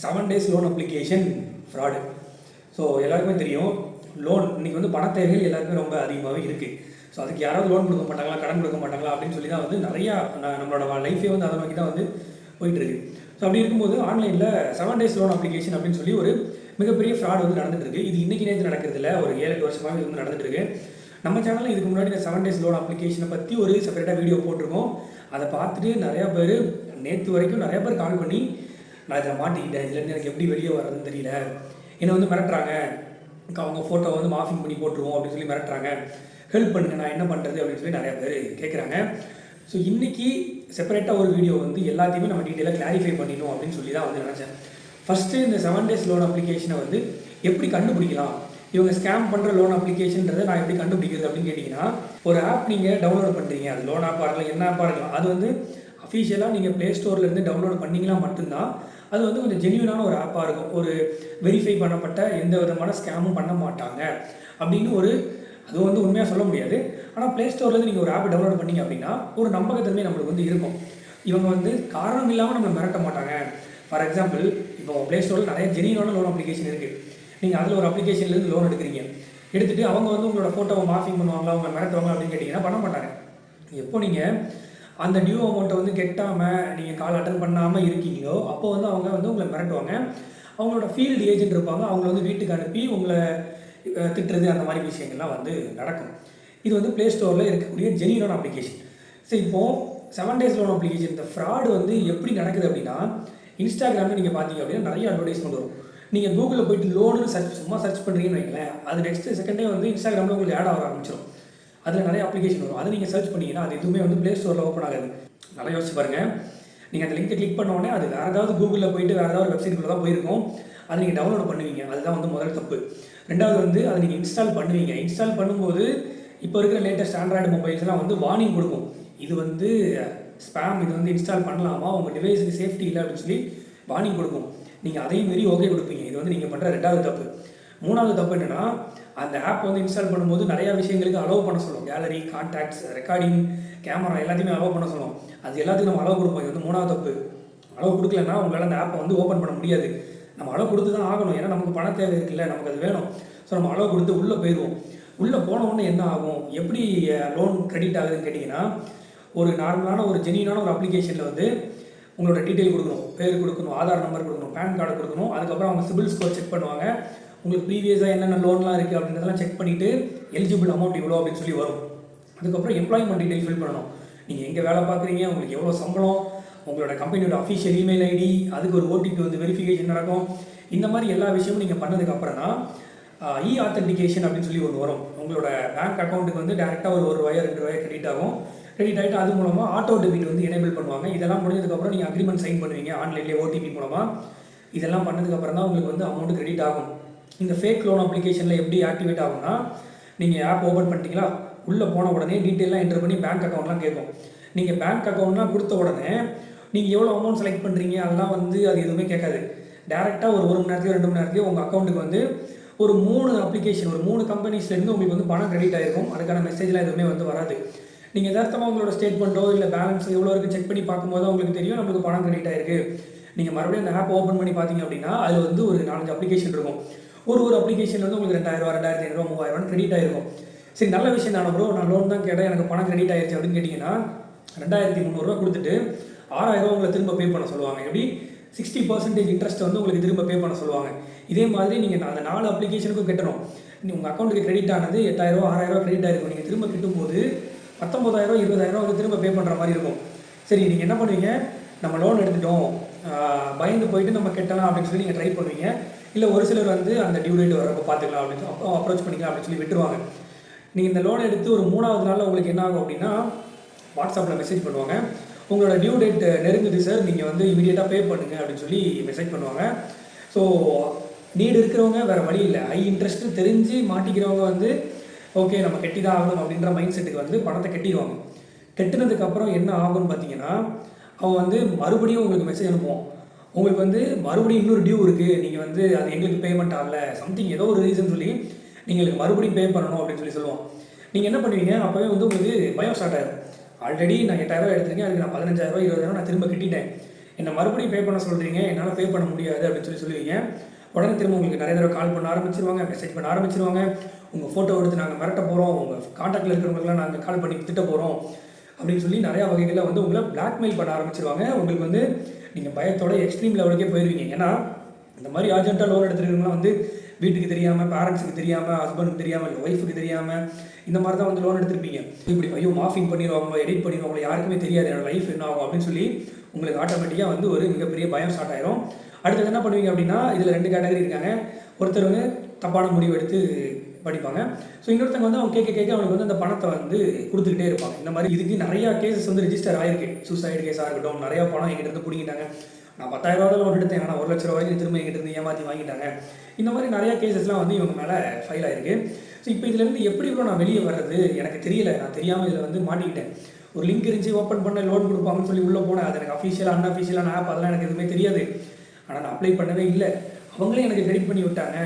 Seven days loan application fraud so எல்லாருக்குமே தெரியும் loan இன்னைக்கு வந்து பண தேவைகள் எல்லாருக்குமே ரொம்ப அதிகமாகவே இருக்குது ஸோ அதுக்கு யாராவது லோன் கொடுக்க மாட்டாங்களா கடன் கொடுக்க மாட்டாங்களா அப்படின்னு சொல்லி தான் வந்து நிறையா ந- நம்மளோட லைஃபே வந்து அதை நோக்கி தான் வந்து போயிட்டுருக்கு. ஸோ அப்படி இருக்கும்போது ஆன்லைனில் செவன் டேஸ் லோன் அப்ளிகேஷன் அப்படின்னு சொல்லி ஒரு மிகப்பெரிய ஃப்ராட் வந்து நடந்துட்டு இருக்கு இது இன்றைக்கி நேற்று நடக்கிறதுல ஒரு ஏழு எட்டு வருஷமாக இது வந்து நடந்துட்டு இருக்கு நம்ம சேனலில் இதுக்கு முன்னாடி இந்த செவன் டேஸ் லோன் அப்ளிகேஷனை பற்றி ஒரு செப்பரேட்டாக வீடியோ போட்டிருக்கோம். அதை பார்த்துட்டு நிறையா பேர் நேற்று வரைக்கும் நிறையா பேர் கால் பண்ணி நான் இதில் மாட்டிக்கிட்டேன். இதுலேருந்து எனக்கு எப்படி வெளியே வர்றதுன்னு தெரியல. என்னை வந்து மிரட்டுறாங்க. அவங்க ஃபோட்டோ வந்து மாஃபிங் பண்ணி போட்டுருவோம் அப்படின்னு சொல்லி மிரட்டுறாங்க. ஹெல்ப் பண்ணுங்க நான் என்ன பண்ணுறது அப்படின்னு சொல்லி நிறையா பேர் கேட்குறாங்க ஸோ இன்றைக்கி செப்பரேட்டாக ஒரு வீடியோ வந்து எல்லாத்தையுமே நம்ம டீட்டெயிலாக கிளாரிஃபை பண்ணிடணும் அப்படின்னு சொல்லி தான் வந்து நினச்சேன். ஃபஸ்ட்டு இந்த செவன் டேஸ் லோன் அப்ளிகேஷனை வந்து எப்படி கண்டுபிடிக்கலாம்? இவங்க ஸ்கேம் பண்ணுற லோன் அப்ளிகேஷன்றதை நான் எப்படி கண்டுபிடிக்கிறது அப்படின்னு கேட்டிங்கன்னா ஒரு ஆப் நீங்கள் டவுன்லோட் பண்ணுறீங்க அது லோன் ஆப்பாக இருக்கலாம் என்ன ஆப்பாக இருக்கலாம். அது வந்து அஃபீஷியலாக நீங்கள் ப்ளே ஸ்டோர்லேருந்து டவுன்லோட் பண்ணிங்கன்னா மட்டும்தான் அது வந்து கொஞ்சம் ஜென்யூனான ஒரு ஆப்பாக இருக்கும். ஒரு வெரிஃபை பண்ணப்பட்ட எந்த விதமான ஸ்கேமும் பண்ண மாட்டாங்க. அப்படின்னு ஒரு அது வந்து உண்மையாக சொல்ல முடியாது. ஆனால் ப்ளே ஸ்டோர்லேருந்து நீங்கள் ஒரு ஆப் டவுன்லோட் பண்ணீங்க அப்படின்னா ஒரு நம்பகத்தன்மை நம்மளுக்கு வந்து இருக்கும். இவங்க வந்து காரணம் இல்லாமல் நம்மளை மிரட்ட மாட்டாங்க. ஃபார் எக்ஸாம்பிள் இப்போ ப்ளே ஸ்டோரில் நிறைய ஜெனியூனான லோன் அப்ளிகேஷன் இருக்குது நீங்கள் அதில் ஒரு அப்ளிகேஷன்லேருந்து லோன் எடுக்கிறீங்க. எடுத்துகிட்டு அவங்க வந்து உங்களோட ஃபோட்டோவை மாஃபிங் பண்ணுவாங்களா அவங்க மிரட்டுவாங்க அப்படின்னு கேட்டிங்கன்னா பண்ண மாட்டாங்க. எப்போ நீங்கள் அந்த டியூ அமௌண்ட்டை வந்து கெட்டாமல் நீங்கள் கால் அட்டன் பண்ணாமல் இருக்கீங்களோ அப்போ வந்து அவங்க வந்து உங்களை மிரட்டுவாங்க. அவங்களோட ஃபீல்டு ஏஜென்ட் இருப்பாங்க அவங்கள வந்து வீட்டுக்கு அனுப்பி உங்களை திட்டுறது அந்த மாதிரி விஷயங்கள்லாம் வந்து நடக்கும். இது வந்து ப்ளே ஸ்டோரில் இருக்கக்கூடிய ஜெனியூன் அப்ளிகேஷன் ஸோ இப்போது செவன் டேஸ் லோன் அப்ளிகேஷன் இந்த ஃப்ராடு வந்து எப்படி நடக்குது அப்படின்னா இன்ஸ்டாகிராமில் நீங்கள் பார்த்தீங்க அப்படின்னா நிறைய அட்வர்டைஸ்மெண்ட் வரும். நீங்கள் கூகுளில் போயிட்டு லோனு சர்ச் சும்மா சர்ச் பண்ணுறீங்கன்னு வைங்களேன் அது நெக்ஸ்ட் செகண்டே வந்து இன்ஸ்டாகிராமில் உங்களுக்கு ஆட் ஆக ஆரம்பிச்சிடும் அதில் நிறைய அப்ளிகேஷன் வரும். அதை நீங்கள் சர்ச் பண்ணிங்கன்னா அது எதுவுமே வந்து ப்ளே ஸ்டோரில் ஓப்பன் ஆகாது. நல்லா யோசிச்சு பாருங்கள் நீங்கள் அந்த லிங்கை கிளிக் பண்ணோடனே அது வேறு ஏதாவது கூகுளில் போயிட்டு வேறு ஏதாவது வெப்சைட்டுக்குள்ள தான் போயிருக்கும். அதை நீங்கள் டவுன்லோட் பண்ணுவீங்க. அதுதான் வந்து முதல் தப்பு. ரெண்டாவது வந்து அதை நீங்கள் இன்ஸ்டால் பண்ணுவீங்க. இன்ஸ்டால் பண்ணும்போது இப்போ இருக்கிற லேட்டஸ்ட் ஆண்ட்ராய்டு மொபைல்ஸ்லாம் வந்து வார்னிங் கொடுக்கும். இது வந்து ஸ்பேம் இது வந்து இன்ஸ்டால் பண்ணலாமா? உங்கள் டிவைஸுக்கு சேஃப்டி இல்லை அப்படின்னு சொல்லி வார்னிங் கொடுக்கும். நீங்கள் அதையும் மீறி ஓகே கொடுப்பீங்க. இது வந்து நீங்கள் பண்ணுற ரெண்டாவது தப்பு. மூணாவது தப்பு என்னென்னா அந்த ஆப் வந்து இன்ஸ்டால் பண்ணும்போது நிறைய விஷயங்களுக்கு அலோவ் பண்ண சொல்லுவோம். கேலரி கான்டாக்ட்ஸ் ரெக்கார்டிங் கேமரா எல்லாத்தையுமே அலோவ் பண்ண சொல்லுவோம். அது எல்லாத்தையும் நம்ம அலோவ் கொடுப்போம். இது வந்து மூணாவது தப்பு. அலோவ் கொடுக்கலன்னா உங்களால் அந்த ஆப்பை வந்து ஓப்பன் பண்ண முடியாது. நம்ம அளவு கொடுத்து தான் ஆகணும். ஏன்னா நமக்கு பண தேவை இருக்குல்ல. நமக்கு அது வேணும். ஸோ நம்ம அலோவ் கொடுத்து உள்ளே போயிடுவோம். உள்ளே போனவுடனே என்ன ஆகும்? எப்படி லோன் கிரெடிட் ஆகுதுன்னு கேட்டிங்கன்னா ஒரு நார்மலான ஒரு ஜெனியனான ஒரு அப்ளிகேஷனில் வந்து உங்களோட டீட்டெயில் கொடுக்கணும். பேர் கொடுக்கணும் ஆதார் நம்பர் கொடுக்கணும் பேன் கார்டு கொடுக்கணும். அதுக்கப்புறம் அவங்க சிபில் ஸ்கோர் செக் பண்ணுவாங்க. உங்களுக்கு ப்ரீவியஸாக என்னென்ன லோன்லாம் இருக்குது அப்படின்றதெல்லாம் செக் பண்ணிவிட்டு எலிஜிபிள் அமௌண்ட் இவ்வளோ அப்படின்னு சொல்லி வரும். அதுக்கப்புறம் எம்ப்ளாய்மெண்ட் டீடைல் ஃபில் பண்ணணும். நீங்கள் எங்கே வேலை பார்க்குறீங்க? உங்களுக்கு எவ்வளோ சம்பளம்? உங்களோட கம்பெனியோட அஃபிஷியல் இமெயில் ஐடி அதுக்கு ஒரு ஓடிபி வந்து வெரிஃபிகேஷன் நடக்கும். இந்த மாதிரி எல்லா விஷயமும் நீங்கள் பண்ணதுக்கப்புறம் தான் இ ஆத்தன்டிகேஷன் அப்படின்னு சொல்லி ஒன்று வரும். உங்களோட பேங்க் அக்கௌண்ட்டுக்கு வந்து டேரெக்டாக ஒரு ஒரு ரூபாயோ ரெண்டு ரூபாய் கிரெடிட் ஆகும். கிரெடிட் ஆகிட்டு அது மூலமாக ஆட்டோ டெபிட் வந்து எனேபிள் பண்ணுவாங்க. இதெல்லாம் முடிஞ்சதுக்கப்புறம் நீங்கள் அக்ரிமெண்ட் சைன் பண்ணுவீங்க. ஆன்லைன்லேயே ஓடிபி மூலமாக இதெல்லாம் பண்ணதுக்கப்புறம் தான் உங்களுக்கு வந்து அமௌண்ட் கிரெடிட் ஆகும். இந்த ஃபேக் லோன் அப்ளிகேஷனில் எப்படி ஆக்டிவேட் ஆகும்னா நீங்கள் ஆப் ஓப்பன் பண்ணிட்டீங்களா? உள்ளே போன உடனே டீட்டெயிலாக என்டர் பண்ணி பேங்க் அக்கௌண்ட்லாம் கேட்கும். நீங்கள் பேங்க் அக்கௌண்ட்லாம் கொடுத்த உடனே நீங்கள் எவ்வளோ அமௌண்ட் செலக்ட் பண்ணுறீங்க அதெல்லாம் வந்து அது எதுவுமே கேட்காது. டேரெக்டாக ஒரு ஒரு மணி நேரத்துலையோ ரெண்டு மணி நேரத்துலையோ உங்கள் அக்கௌண்ட்டுக்கு வந்து ஒரு மூணு அப்ளிகேஷன் ஒரு மூணு கம்பெனிஸ்லேருந்து உங்களுக்கு வந்து பணம் கிரெடிட் ஆகிருக்கும் அதுக்கான மெசேஜ்லாம் எதுவுமே வந்து வராது. நீங்கள் எதார்த்தமாக உங்களோட ஸ்டேட்மெண்ட்டோ இல்லை பேலன்ஸ் எவ்வளோ இருக்குது செக் பண்ணி பார்க்கும்போது தான் உங்களுக்கு தெரியும் நம்மளுக்கு பணம் கிரெடிட் ஆயிருக்கு. நீங்கள் மறுபடியும் அந்த ஆப் ஓப்பன் பண்ணி பார்த்தீங்க அப்படின்னா அது வந்து ஒரு நாலஞ்சு அப்ளிகேஷன் இருக்கும். ஒரு ஒரு அப்ளிகேஷன் வந்து உங்களுக்கு ரெண்டாயிரம் ரெண்டாயிரத்தி ஐநூறுவா மூவாயிரம் கிரெடிட் ஆயிருக்கும். சரி நல்ல விஷயம் தானே ப்ரோ நான் லோன் தான் கேட்டேன். எனக்கு பணம் கிரெடிட் ஆயிருச்சு அப்படின்னு கேட்டிங்கன்னா ரெண்டாயிரத்தி முந்நூறுரூவா கொடுத்துட்டு ஆறாயிரம் உங்களை திரும்ப பே பண்ண சொல்லுவாங்க. எப்படி? சிக்ஸ்டி பர்சன்டேஜ் இன்ட்ரெஸ்ட் வந்து உங்களுக்கு திரும்ப பே பண்ண சொல்லுவாங்க. இதே மாதிரி நீங்கள் அந்த நாலு அப்ளிகேஷனுக்கும் கட்டணும். நீ உங்கள் அக்கௌண்ட்டுக்கு கிரெடிட் ஆனது எட்டாயிரம் ஆறாயிரம் கிரெடிட் ஆயிருக்கும். நீங்கள் திரும்ப கிட்டும்போது பத்தொம்பதாயிரம் இருபதாயிரம் வந்து திரும்ப பே பண்ணுற மாதிரி இருக்கும். சரி நீங்கள் என்ன பண்ணுவீங்க? நம்ம லோன் எடுத்துட்டோம். பயந்து போயிட்டு நம்ம கட்டலாம் அப்படின்னு சொல்லி நீங்கள் ட்ரை பண்ணுவீங்க. இல்லை ஒரு சிலர் வந்து அந்த டியூ டேட் வரப்போ பார்த்துக்கலாம் அப்படின்னு சொல்லி அப்போ அப்ரோச் பண்ணிக்கலாம் அப்படின்னு சொல்லி விட்டுருவாங்க. நீங்கள் இந்த லோன் எடுத்து ஒரு மூணாவது நாளில் உங்களுக்கு என்ன ஆகும் அப்படின்னா வாட்ஸ்அப்பில் மெசேஜ் பண்ணுவாங்க. உங்களோட டியூ டேட் நெருங்குது சார் நீங்கள் வந்து இமீடியட்டாக பே பண்ணுங்க அப்படின்னு சொல்லி மெசேஜ் பண்ணுவாங்க. ஸோ நீடு இருக்கிறவங்க வேறு வழி இல்லை. ஹை இன்ட்ரெஸ்ட்டு தெரிஞ்சு மாட்டிக்கிறவங்க வந்து ஓகே நம்ம கட்டி தான் ஆகணும் அப்படின்ற மைண்ட் செட்டுக்கு வந்து பணத்தை கட்டிடுவாங்க. கட்டினதுக்கப்புறம் என்ன ஆகும்னு பார்த்தீங்கன்னா அவன் வந்து மறுபடியும் உங்களுக்கு மெசேஜ் அனுப்புவான். உங்களுக்கு வந்து மறுபடியும் இன்னொரு டியூ இருக்குது நீங்கள் வந்து அது எங்களுக்கு பேமெண்ட் ஆகல. சம்திங் ஏதோ ஒரு ரீசன் சொல்லி நீங்கள் எங்களுக்கு மறுபடியும் பே பண்ணணும் அப்படின்னு சொல்லி சொல்லுவோம். நீங்கள் என்ன பண்ணுவீங்க? அப்போவே வந்து உங்களுக்கு பயம் ஸ்டார்ட் ஆகும் ஆல்ரெடி நான் எட்டாயிரம் எடுத்திருக்கேன். அதுக்கு நான் பதினஞ்சாயிரம் இருபதாயிரம் நான் திரும்ப கட்டிட்டேன். என்னை மறுபடியும் பே பண்ண சொல்கிறீங்க என்னால் பே பண்ண முடியாது அப்படின்னு சொல்லி சொல்லுவீங்க. உடனே திரும்ப உங்களுக்கு நிறைய தடவை கால் பண்ண ஆரம்பிச்சிருவாங்க மெசேஜ் பண்ண ஆரம்பிச்சிருவாங்க. உங்கள் ஃபோட்டோ எடுத்து நாங்கள் மிரட்ட போகிறோம் உங்கள் காண்டாக்டில் இருக்கிறவங்களுக்குலாம் நாங்கள் கால் பண்ணி திட்ட போகிறோம் அப்படின்னு சொல்லி நிறையா வகைகளில் வந்து உங்களை பிளாக்மெயில் பண்ண ஆரம்பிச்சிருவாங்க. உங்களுக்கு வந்து நீங்கள் பயத்தோட எக்ஸ்ட்ரீம் லெவலுக்கே போயிருவீங்க. ஏன்னா இந்த மாதிரி அர்ஜென்ட்டாக லோன் எடுத்துருக்கவங்களாம் வந்து வீட்டுக்கு தெரியாமல் பேரண்ட்ஸுக்கு தெரியாமல் ஹஸ்பண்டுக்கு தெரியாமல் இல்லை ஒய்ஃபுக்கு தெரியாமல் இந்த மாதிரி தான் வந்து லோன் எடுத்திருப்பீங்க. இப்படி ஐயோ மாஃபிங் பண்ணிடுவாங்க எடிட் பண்ணிடுவாங்களோ யாருக்குமே தெரியாது. என்னோட லைஃப் என்ன ஆகும்? அப்படின்னு சொல்லி உங்களுக்கு ஆட்டோமேட்டிக்காக வந்து ஒரு மிகப்பெரிய பயம் ஸ்டார்ட் ஆயிரும். அடுத்தது என்ன பண்ணுவீங்க அப்படின்னா இதில் ரெண்டு கேட்டகரி இருக்காங்க. ஒருத்தர் வந்து தப்பான முடிவு எடுத்து படிப்பாங்க. ஸோ இன்னொருத்தங்க வந்து அவங்க கேட்க கேட்க அவனுக்கு வந்து அந்த பணத்தை வந்து கொடுத்துக்கிட்டே இருப்பாங்க. இந்த மாதிரி இதுக்கு நிறையா கேசஸ் வந்து ரிஜிஸ்டர் ஆயிருக்கு. சூசைடு கேஸாக இருக்கட்டும் நிறையா பணம் எங்கிட்ட இருந்து பிடிங்கிட்டாங்க. நான் பத்தாயிரம் ரூபா லோன் எடுத்தேன். ஆனால் ஒரு லட்ச ரூபாய்க்கு திரும்ப எங்கிட்ட இருந்து ஏமாற்றி வாங்கிட்டாங்க. இந்த மாதிரி நிறையா கேசஸ்லாம் வந்து இவங்க மேலே ஃபைல் ஆயிருக்கு. ஸோ இப்போ இதுலேருந்து எப்படி இவ்வளோ நான் வெளியே வர்றது? எனக்கு தெரியல. நான் தெரியாமல் இதில் வந்து மாட்டிக்கிட்டேன். ஒரு லிங்க் இருந்துச்சு ஓப்பன் பண்ண லோன் கொடுப்பாங்கன்னு சொல்லி உள்ளே போனேன். அது எனக்கு அஃபிஷியலாக அன்அஃபிஷியலான ஆப் அதெல்லாம் எனக்கு எதுவுமே தெரியாது. ஆனால் நான் அப்ளை பண்ணவே இல்லை. அவங்களே எனக்கு கிரெடிட் பண்ணி விட்டாங்க.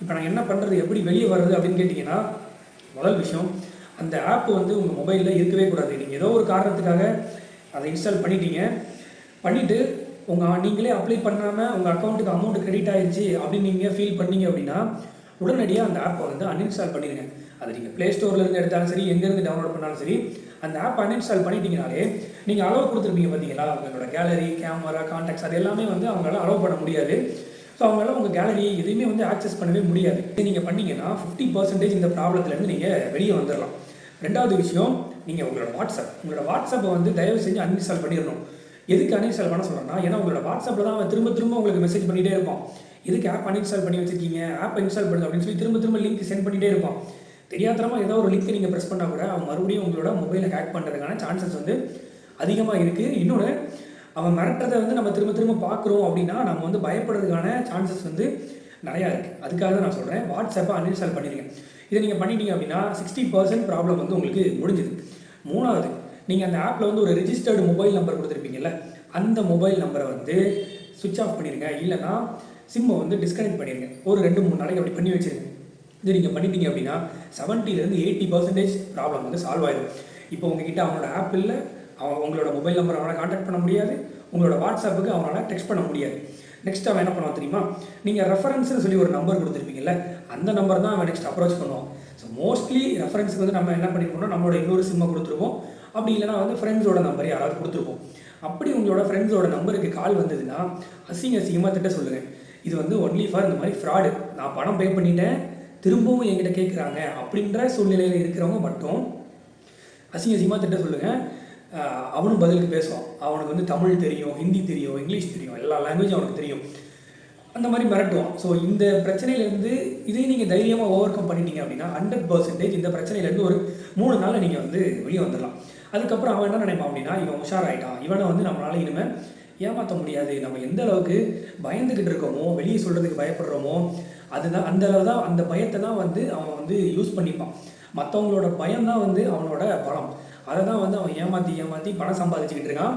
இப்போ நான் என்ன பண்ணுறது எப்படி வெளியே வர்றது அப்படின்னு கேட்டிங்கன்னா முதல் விஷயம் அந்த ஆப் வந்து உங்கள் மொபைலில் இருக்கவே கூடாது. நீங்கள் ஏதோ ஒரு காரணத்துக்காக அதை இன்ஸ்டால் பண்ணிட்டீங்க. பண்ணிவிட்டு உங்கள் நீங்களே அப்ளை பண்ணாமல் உங்கள் அக்கௌண்ட்டுக்கு அமௌண்ட் கிரெடிட் ஆகிடுச்சு அப்படின்னு நீங்கள் ஃபீல் பண்ணீங்க அப்படின்னா உடனடியாக அந்த ஆப்பை வந்து அன்இன்ஸ்டால் பண்ணிடுங்க. அது நீங்கள் ப்ளே ஸ்டோர்லேருந்து எடுத்தாலும் சரி எங்கேருந்து டவுன்லோட் பண்ணாலும் சரி அந்த ஆப் அன்இன்ஸ்டால் பண்ணிட்டீங்கனாலே நீங்கள் அலோவ் கொடுத்துருப்பீங்க பார்த்தீங்களா உங்களோட கேலரி கேமரா கான்டாக்ட்ஸ் அது எல்லாமே வந்து அவங்களால அலோவ் பண்ண முடியாது. ஸோ அவங்களால உங்கள் கேலரி எதுவுமே வந்து ஆக்சஸ் பண்ணவே முடியாது. இது நீங்கள் பண்ணீங்கன்னா ஃபிஃப்டி பர்சன்டேஜ் இந்த ப்ராப்ளத்துலேருந்து நீங்கள் வெளியே வந்துடலாம் ரெண்டாவது விஷயம் நீங்கள் உங்களோட வாட்ஸ்அப் உங்களோட வாட்ஸ்அப்பை வந்து தயவு செஞ்சு அன்இன்ஸ்டால் பண்ணிடணும். எதுக்கு அன்இன்ஸ்டால் பண்ண சொல்கிறேன்னா ஏன்னா உங்களோட வாட்ஸ்அப்பில் தான் அவன் திரும்ப திரும்ப உங்களுக்கு மெசேஜ் பண்ணிகிட்டே இருப்பான். எதுக்கு ஆப் அன்இன்ஸ்டால் பண்ணி வச்சிருக்கீங்க? ஆப் இன்ஸ்டால் பண்ணுங்க அப்படின்னு சொல்லி திரும்ப திரும்ப லிங்க் சென்ட் பண்ணிகிட்டே இருப்பான். தெரியாதரமாக ஏதோ ஒரு லிங்க் நீங்கள் ப்ரெஸ் பண்ணால் கூட அவன் மறுபடியும் உங்களோட மொபைலை ஹேக் பண்ணுறதுக்கான சான்சஸ் வந்து அதிகமாக இருக்குது இன்னொன்று அவன் மிரட்டுறதை வந்து நம்ம திரும்ப திரும்ப பார்க்குறோம் அப்படின்னா நம்ம வந்து பயப்படுறதுக்கான சான்சஸ் வந்து நிறையா இருக்குது அதுக்காக தான் நான் சொல்கிறேன் வாட்ஸ்அப்பை அன்இன்ஸ்டால் பண்ணிடுங்க. இதை நீங்கள் பண்ணிட்டீங்க அப்படின்னா சிக்ஸ்டி பர்சன்ட் ப்ராப்ளம் வந்து உங்களுக்கு முடிஞ்சுது. மூணாவது நீங்கள் அந்த ஆப்பில் வந்து ஒரு ரிஜிஸ்டர்டு மொபைல் நம்பர் கொடுத்துருப்பீங்கல்ல அந்த மொபைல் நம்பரை வந்து சுவிட்ச் ஆஃப் பண்ணிடுங்க. இல்லைனா சிம்மை வந்து டிஸ்கனெக்ட் பண்ணிடுங்க. ஒரு ரெண்டு மூணு நாளைக்கு அப்படி பண்ணி வச்சுருங்க. இது நீங்கள் பண்ணிட்டீங்க அப்படின்னா செவன்ட்டிலேருந்து எயிட்டி பர்சன்டேஜ் ப்ராப்ளம் வந்து சால்வ் ஆயிடும் இப்போ உங்ககிட்ட அவனோட ஆப் இல்லை அவன் உங்களோட மொபைல் நம்பர் அவனை காண்டாக்ட் பண்ண முடியாது. உங்களோட வாட்ஸ்அப்புக்கு அவனால் டெக்ஸ்ட் பண்ண முடியாது. நெக்ஸ்ட் அவன் என்ன பண்ணுவான் தெரியுமா? நீங்கள் ரெஃபரன்ஸ்னு சொல்லி ஒரு நம்பர் கொடுத்துருப்பீங்கல்ல அந்த நம்பர் தான் அவன் நெக்ஸ்ட் அப்ரோச் பண்ணுவான். ஸோ மோஸ்ட்லி ரெஃபரன்ஸுக்கு வந்து நம்ம என்ன பண்ணிருக்கோம்னா நம்மளோட இன்னொரு சிம்மை கொடுத்துருவோம். அப்படி இல்லைனா வந்து ஃப்ரெண்ட்ஸோட நம்பர் யாராவது கொடுத்துருப்போம். அப்படி உங்களோட ஃப்ரெண்ட்ஸோட நம்பருக்கு கால் வந்ததுன்னா அசிங்க அசிங்கமாக திட்ட சொல்லுங்கள் இது வந்து ஒன்லி ஃபார் இந்த மாதிரி ஃப்ராடு நான் பணம் பே பண்ணிட்டேன் திரும்பவும் என்கிட்ட கேட்குறாங்க அப்படின்ற சூழ்நிலையில் இருக்கிறவங்க மட்டும் அசிங்க அசிங்கமாக திட்ட சொல்லுங்கள் அவனும் பதிலுக்கு பேசுவான். அவனுக்கு வந்து தமிழ் தெரியும் ஹிந்தி தெரியும் இங்கிலீஷ் தெரியும் எல்லா லாங்குவேஜும் அவனுக்கு தெரியும். அந்த மாதிரி மிரட்டுவான். ஸோ இந்த பிரச்சனையிலேருந்து இதே நீங்கள் தைரியமாக ஓவர் கம் பண்ணிட்டீங்க அப்படின்னா ஹண்ட்ரட் பர்சன்டேஜ் இந்த பிரச்சனையிலேருந்து ஒரு மூணு நாளில் நீங்கள் வந்து வெளியே வந்துடலாம். அதுக்கப்புறம் அவன் என்ன நினைப்பான் அப்படின்னா இவன் உஷாராயிட்டான். இவனை வந்து நம்மளால இனிமேல் ஏமாற்ற முடியாது. நம்ம எந்த அளவுக்கு பயந்துக்கிட்டு இருக்கோமோ வெளியே சொல்கிறதுக்கு பயப்படுறோமோ அதுதான் அந்த அளவு தான் அந்த பயத்தை தான் வந்து அவன் வந்து யூஸ் பண்ணிப்பான். மற்றவங்களோட பயம் தான் வந்து அவனோட பலம். அதை தான் வந்து அவன் ஏமாற்றி ஏமாற்றி பணம் சம்பாதிச்சுக்கிட்டு இருக்கான்.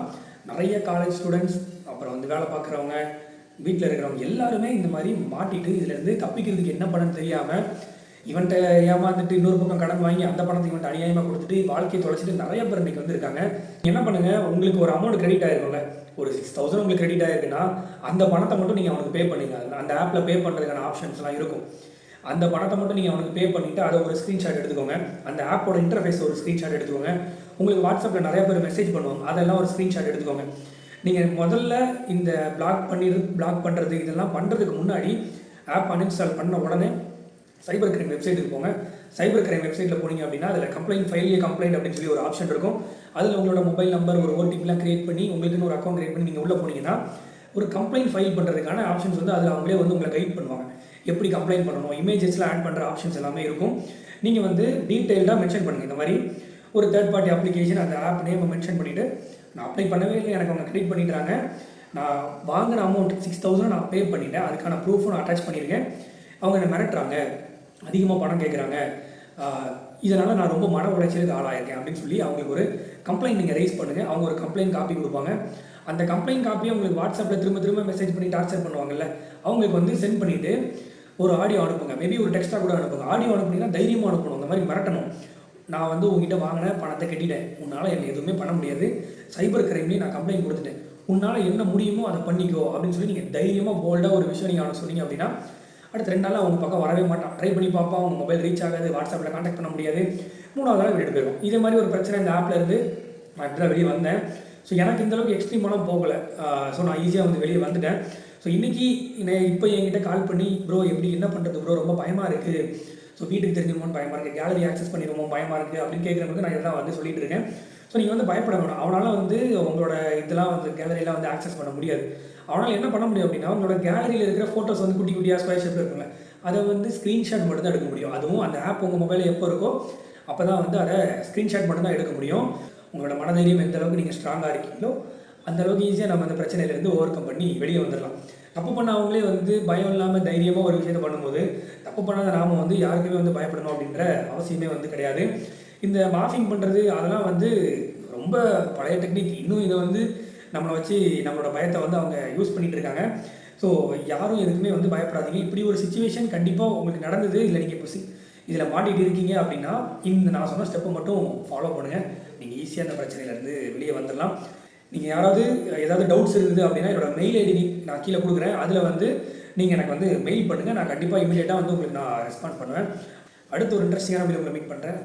நிறைய காலேஜ் ஸ்டூடெண்ட்ஸ் அப்புறம் வந்து வேலை பார்க்குறவங்க வீட்டில் இருக்கிறவங்க எல்லாருமே இந்த மாதிரி மாட்டிட்டு இதுலேருந்து தப்பிக்கிறதுக்கு என்ன பண்ணன்னு தெரியாமல் இவன்கிட்ட ஏமாந்துட்டு இன்னொரு பக்கம் கடன் வாங்கி அந்த பணத்தை இவன்ட்டு அநியாயமாக கொடுத்துட்டு வாழ்க்கையை தொலைச்சிட்டு நிறைய பேர் இன்றைக்கி வந்திருக்காங்க. என்ன பண்ணுங்க உங்களுக்கு ஒரு அமௌண்ட் கிரெடிட் ஆயிருக்கும்ல. ஒரு சிக்ஸ் தௌசண்ட் உங்களுக்கு கிரெடிட் ஆயிருக்குன்னா அந்த பணத்தை மட்டும் நீங்கள் அவனுக்கு பே பண்ணுங்க. அந்த ஆப்பில் பே பண்ணுறதுக்கான ஆப்ஷன்ஸ்லாம் இருக்கும். அந்த பணத்தை மட்டும் நீங்கள் அவனுக்கு பே பண்ணிவிட்டு அதை ஒரு ஸ்க்ரீன்ஷாட் எடுத்துக்கோங்க. அந்த ஆப்போட இன்டர்ஃபேஸ் ஒரு ஸ்க்ரீன்ஷாட் எடுத்துக்கோங்க. உங்களுக்கு வாட்ஸ்அப்பில் நிறைய பேர் மெசேஜ் பண்ணுவாங்க. அதெல்லாம் ஒரு ஸ்க்ரீன்ஷாட் எடுத்துக்கோங்க. நீங்கள் முதல்ல இந்த பிளாக் பண்ணி பிளாக் பண்ணுறது இதெல்லாம் பண்ணுறதுக்கு முன்னாடி ஆப் அன்இன்ஸ்டால் பண்ண உடனே சைபர் கிரைம் வெப்சைட்டுக்கு போங்க. சைபர் கிரைம் வெப்சைட்டில் போனீங்க அப்படின்னா அதில் கம்ப்ளைண்ட் ஃபைலியே கம்ப்ளைண்ட் அப்படின்னு சொல்லி ஒரு ஆப்ஷன் இருக்கும். அதில் உங்களோட மொபைல் நம்பர் ஒரு ஓடிபிலாம் கிரியேட் பண்ணி உங்களுக்குன்னு ஒரு அக்கௌண்ட் கிரியேட் பண்ணி நீங்கள் உள்ளே போனீங்கன்னா ஒரு கம்ப்ளைண்ட் ஃபைல் பண்ணுறதுக்கான ஆப்ஷன்ஸ் வந்து அதில் அவங்களே வந்து உங்களை கைட் பண்ணுவாங்க. எப்படி கம்ப்ளைண்ட் பண்ணணும் இமேஜஸ்லாம் ஆட் பண்ணுற ஆப்ஷன்ஸ் எல்லாமே இருக்கும். நீங்கள் வந்து டீட்டெயில்டாக மென்ஷன் பண்ணுங்கள் இந்த மாதிரி ஒரு தேர்ட் பார்ட்டி அப்ளிகேஷன் அந்த ஆப் நேமை மென்ஷன் பண்ணிவிட்டு நான் அப்ளை பண்ணவே இல்லை எனக்கு அவங்க கிரெடிட் பண்ணிடுறாங்க நான் வாங்கின அமௌண்ட் சிக்ஸ் தௌசண்ட் நான் பே பண்ணிட்டேன். அதுக்கான ப்ரூஃபும் நான் அட்டாச் பண்ணியிருக்கேன். அவங்க என்னை மிரட்டுறாங்க. அதிகமாக பணம் கேட்குறாங்க இதனால் நான் ரொம்ப மன உளைச்சலுக்கு ஆளாயிருக்கேன் அப்படின்னு சொல்லி அவங்களுக்கு ஒரு கம்ப்ளைண்ட் நீங்கள் ரைஸ் பண்ணுங்கள் அவங்க ஒரு கம்ப்ளைண்ட் காப்பி கொடுப்பாங்க. அந்த கம்ப்ளைண்ட் காப்பியை உங்களுக்கு வாட்ஸ்அப்பில் திரும்ப திரும்ப மெசேஜ் பண்ணி டார்ச்சர் பண்ணுவாங்கல்ல அவங்களுக்கு வந்து சென்ட் பண்ணிவிட்டு ஒரு ஆடியோ அனுப்புங்க. மேபி ஒரு டெக்ஸ்ட்டாக கூட அனுப்புங்க. ஆடியோ அனுப்புனீங்கன்னா தைரியமாக அனுப்பணும். அந்த மாதிரி மிரட்டணும். நான் வந்து உங்ககிட்ட வாங்கின பணத்தை கட்டிட்டேன். உன்னால் என்னை எதுவுமே பண்ண முடியாது. சைபர் கிரைம்லேயும் நான் கம்ப்ளைண்ட் கொடுத்துட்டேன். உன்னால் என்ன முடியுமோ அதை பண்ணிக்கோ அப்படின்னு சொல்லி நீங்கள் தைரியமாக போல்டாக ஒரு விஷயம் நீங்கள் அவனை சொன்னீங்க அப்படின்னா அடுத்த ரெண்டு நாள் அவங்க பக்கம் வரவே மாட்டான். ட்ரை பண்ணி பார்ப்பான். அவங்க மொபைல் ரீச் ஆகாது. வாட்ஸ்அப்பில் காண்டாக்ட் பண்ண முடியாது. மூணாவது நாள் விட்டுட்டு போயிடும் இதே மாதிரி ஒரு பிரச்சனை இந்த ஆப்பில் இருந்து நான் இப்படி வெளியே வந்தேன். ஸோ எனக்கு இந்த அளவுக்கு எக்ஸ்ட்ரீமெல்லாம் போகலை. ஸோ நான் ஈஸியாக வந்து வெளியே வந்துட்டேன். ஸோ இன்றைக்கி இப்போ என்கிட்ட கால் பண்ணி ப்ரோ எப்படி என்ன பண்ணுறது ப்ரோ ரொம்ப பயமாக இருக்குது ஸோ வீட்டுக்கு தெரிஞ்சிருமோன்னு பயமாக இருக்குது கேலரி ஆக்சஸ் பண்ணிடுவோமோ பயமாக இருக்குது அப்படின்னு கேட்குறவங்களுக்கு நான் இதெல்லாம் வந்து சொல்லிட்டு இருக்கேன் ஸோ நீங்கள் வந்து பயப்பட வேணாம். அவனால் வந்து உங்களோட இதெல்லாம் வந்து கேலரியெலாம் வந்து ஆக்சஸ் பண்ண முடியாது. அவனால் என்ன பண்ண முடியும் அப்படின்னா உங்களோட கேலரியில் இருக்கிற ஃபோட்டோஸ் வந்து குட்டி குட்டியாக ஸ்கொயர் ஷேப்பில் இருக்குங்க அதை வந்து ஸ்க்ரீன்ஷாட் மட்டும் தான் எடுக்க முடியும். அதுவும் அந்த ஆப் உங்கள் மொபைலில் எப்போ இருக்கோ அப்போ தான் வந்து அதை ஸ்க்ரீன்ஷாட் மட்டும் தான் எடுக்க முடியும். உங்களோட மனதைரியம் எந்த அளவுக்கு நீங்கள் ஸ்ட்ராங்காக இருக்கீங்களோ அந்த அளவுக்கு ஈஸியாக நம்ம அந்த பிரச்சனையிலேருந்து ஓவர் கம் பண்ணி வெளியே வந்துடலாம் தப்பு பண்ணவங்களே வந்து பயம் இல்லாமல் தைரியமாக ஒரு விஷயத்தை பண்ணும்போது தப்பு பண்ணாத நாம வந்து யாருக்குமே வந்து பயப்படணும் அப்படின்ற அவசியமே வந்து கிடையாது. இந்த மாஃபிங் பண்ணுறது அதெல்லாம் வந்து ரொம்ப பழைய டெக்னிக் இன்னும் இதை வந்து நம்மளை வச்சு நம்மளோட பயத்தை வந்து அவங்க யூஸ் பண்ணிட்டு இருக்காங்க. ஸோ யாரும் எதுக்குமே வந்து பயப்படாதீங்க. இப்படி ஒரு சுச்சுவேஷன் கண்டிப்பாக உங்களுக்கு நடந்தது இல்லை நீங்கள் இப்போ இதில் மாட்டிகிட்டு இருக்கீங்க அப்படின்னா இந்த நான் சொன்ன ஸ்டெப்பை மட்டும் ஃபாலோ பண்ணுங்கள் நீங்கள் ஈஸியாக அந்த பிரச்சனையிலேருந்து வெளியே வந்துடலாம் நீங்கள் யாராவது ஏதாவது டவுட்ஸ் இருக்குது அப்படின்னா என்னோடய மெயில் ஐடி நான் கீழே கொடுக்குறேன். அதில் வந்து நீங்கள் எனக்கு வந்து மெயில் பண்ணுங்கள் நான் கண்டிப்பாக இமீடியட்டாக வந்து உங்களுக்கு நான் ரெஸ்பாண்ட் பண்ணுவேன். அடுத்து ஒரு இன்ட்ரெஸ்டிங்கான வீடியோ உங்களை மீட் பண்ணுறேன்